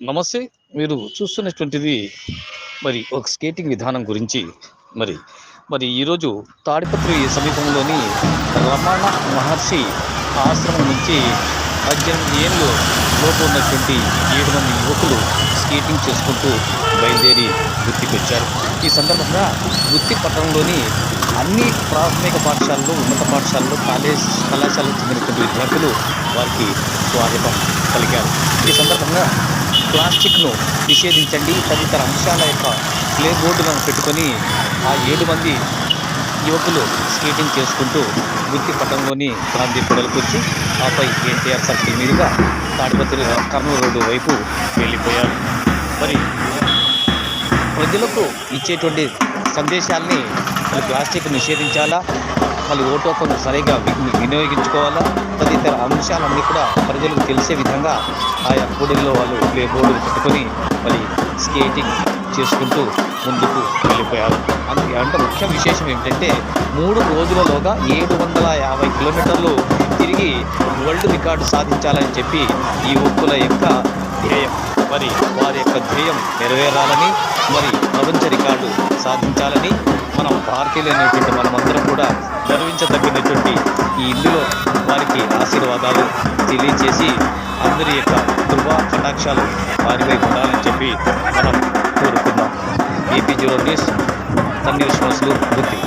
నమస్తే మీరు చూస్తున్నటువంటిది మరి ఒక స్కేటింగ్ విధానం గురించి మరి. మరి ఈరోజు తాడిపత్రి సమీపంలోని రమణ మహర్షి ఆశ్రమం నుంచి పద్దెనిమిది ఏళ్ళు లోపు ఉన్నటువంటి ఏడు మంది యువకులు స్కేటింగ్ చేసుకుంటూ బయలుదేరి గుత్తికి వచ్చారు ఈ సందర్భంగా గుత్తి పట్టణంలోని అన్ని ప్రాథమిక పాఠశాలలు ఉన్నత పాఠశాలలు కాలేజ్ కళాశాలకు చెందినటువంటి విద్యార్థులు వారికి స్వాగతం పలికారు. ఈ సందర్భంగా ప్లాస్టిక్ను నిషేధించండి. తదితర అంశాల యొక్క ప్లే బోర్డులను పెట్టుకొని ఆ ఏడు మంది యువకులు స్కేటింగ్ చేసుకుంటూ గుత్తి పట్టణంలోని గాంధీ పొడలకు వచ్చి ఆపై ఎన్టీఆర్ సర్కిల్ మీదుగా తాడిపత్రి కర్నూలు రోడ్డు వైపు వెళ్ళిపోయారు. మరి ప్రజలకు ఇచ్చేటువంటి సందేశాల్ని ప్లాస్టిక్ నిషేధించాలా? మళ్ళీ ఓటు హక్కును సరిగా వినియోగించుకోవాలా? తదితర అంశాలన్నీ కూడా ప్రజలకు తెలిసే విధంగా ఆయా కూడలిలో వాళ్ళు ప్లే బోర్డులు పెట్టుకొని మరి స్కేటింగ్ చేసుకుంటూ ముందుకు వెళ్ళిపోయారు. అందుకే అంటే ముఖ్య విశేషం ఏమిటంటే మూడు రోజులలోగా ఏడు వందల యాభై కిలోమీటర్లు తిరిగి వరల్డ్ రికార్డు సాధించాలని చెప్పి ఈ ఒక్కుల యొక్క ధ్యేయం. మరి వారి యొక్క ధ్యేయం నెరవేరాలని మరి ప్రపంచ రికార్డు సాధించాలని మనం భారతీయులైనటువంటి మనమందరం కూడా గర్వించదగినటువంటి ఈ ఇందులో వారికి ఆశీర్వాదాలు తెలియజేసి అందరి యొక్క కృప కటాక్షాలు వారిపై ఉండాలని చెప్పి మనం కోరుకుందాం. ఏపీ జీరో న్యూస్ తన్నీర్ శ్వాసులు బుద్ధి